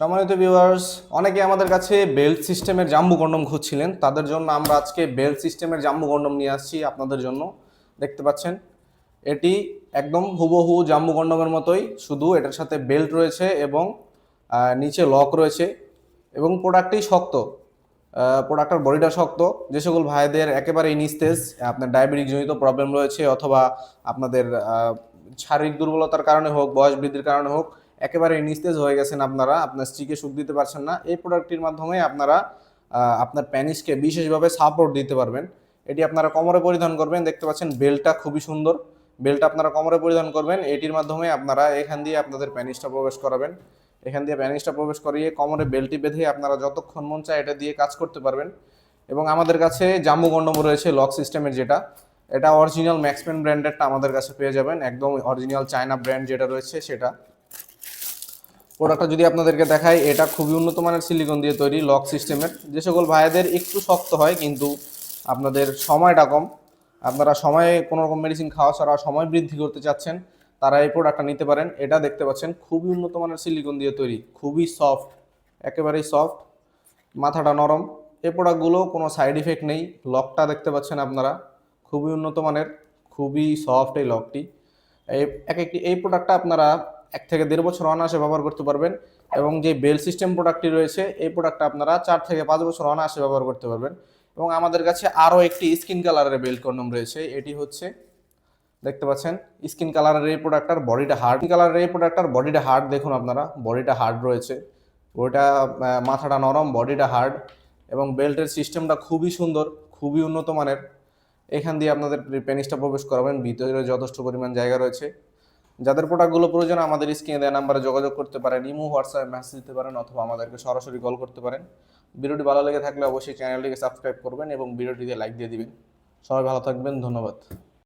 সম্মানিত ভিউয়ার্স অনেকে আমাদের কাছে বেল্ট সিস্টেমের জাম্বু কন্ডম খুঁজছিলেন। তাদের জন্য আমরা আজকে বেল্ট সিস্টেমের জাম্বু কন্ডম নিয়ে আসছি আপনাদের জন্য। দেখতে পাচ্ছেন, এটি একদম হুবহু জাম্বু কন্ডমের মতোই, শুধু এটার সাথে বেল্ট রয়েছে এবং নিচে লক রয়েছে এবং প্রোডাক্টটি শক্ত। প্রোডাক্টের বডিটা শক্ত। যে সকল ভাইদের একেবারে নিস্তেজ, আপনার ডায়াবেটিক জনিত প্রবলেম রয়েছে অথবা আপনাদের শারীরিক দুর্বলতার কারণে হোক, বয়স বৃদ্ধির কারণে হোক একেবারে নিস্তেজ হয়ে গেছেন আপনারা, আপনার স্ত্রীকে সুখ দিতে পারছেন না, এই প্রোডাক্টটির মাধ্যমে আপনারা আপনার প্যানিসকে বিশেষভাবে সাপোর্ট দিতে পারবেন। এটি আপনারা কোমরে পরিধান করবেন, দেখতে পাচ্ছেন বেল্টটা খুবই সুন্দর। বেল্ট আপনারা কোমরে পরিধান করবেন, এটির মাধ্যমে আপনারা এখান দিয়ে আপনাদের প্যানিসটা প্রবেশ করাবেন। এখান দিয়ে প্যানিসটা প্রবেশ করিয়ে কোমরে বেল্টটি বেঁধে আপনারা যতক্ষণ মন চায় এটা দিয়ে কাজ করতে পারবেন। এবং আমাদের কাছে জাম্বু কন্ডম রয়েছে, লক সিস্টেমের যেটা। এটা অরিজিনাল ম্যাক্সপেন ব্র্যান্ডেরটা আমাদের কাছে পেয়ে যাবেন, একদম অরিজিনাল চায়না ব্র্যান্ড যেটা রয়েছে সেটা। প্রোডাক্টটা যদি আপনাদেরকে দেখাই, এটা খুবই উন্নত মানের সিলিকন দিয়ে তৈরি লক সিস্টেমের যে সকল ভাইদের একটু শক্ত হয়, কিন্তু আপনাদের সময়টা কম। আপনারা সময়ে কোনো রকম মেডিসিন খাওয়া ছাড়া সময় বৃদ্ধি করতে চাচ্ছেন, তারা এই প্রোডাক্টটা নিতে পারেন। এটা দেখতে পাচ্ছেন, খুবই উন্নত মানের সিলিকন দিয়ে তৈরি, খুবই সফট একেবারেই সফট মাথাটা নরম। এই প্রোডাক্টগুলো কোনো সাইড ইফেক্ট নেই। লকটা দেখতে পাচ্ছেন আপনারা, খুবই উন্নত মানের, খুবই সফট এই লকটি এই এক একটি এই প্রোডাক্টটা আপনারা এক থেকে দেড় বছর অনায়াসে ব্যবহার করতে পারবেন এবং যে বেল সিস্টেম প্রোডাক্টটি রয়েছে, এই প্রোডাক্টটা আপনারা চার থেকে পাঁচ বছর অনায়াসে ব্যবহার করতে পারবেন। এবং আমাদের কাছে আরও একটি স্কিন কালারের বেল্ট কন্ডম রয়েছে, এটি হচ্ছে, দেখতে পাচ্ছেন স্কিন কালারের এই প্রোডাক্টটার বডিটা হার্ড কালারের এই প্রোডাক্টটার বডিটা হার্ড দেখুন আপনারা বডিটা হার্ড রয়েছে। ওইটা মাথাটা নরম বডিটা হার্ড এবং বেল্টের সিস্টেমটা খুবই সুন্দর, খুবই উন্নত মানের। এখান দিয়ে আপনাদের পেনিসটা প্রবেশ করাবেন, ভিতরে যথেষ্ট পরিমাণ জায়গা রয়েছে। যাদের প্রোডাক্টগুলো প্রয়োজন, আমাদের স্ক্রিনে দেওয়া নাম্বারে যোগাযোগ করতে পারেন, ইমো হোয়াটসঅ্যাপে মেসেজ দিতে পারেন অথবা আমাদেরকে সরাসরি কল করতে পারেন। ভিডিওটি ভালো লেগে থাকলে অবশ্যই চ্যানেলটিকে সাবস্ক্রাইব করবেন এবং ভিডিওটিতে লাইক দিয়ে দিবেন। সবাই ভালো থাকবেন, ধন্যবাদ।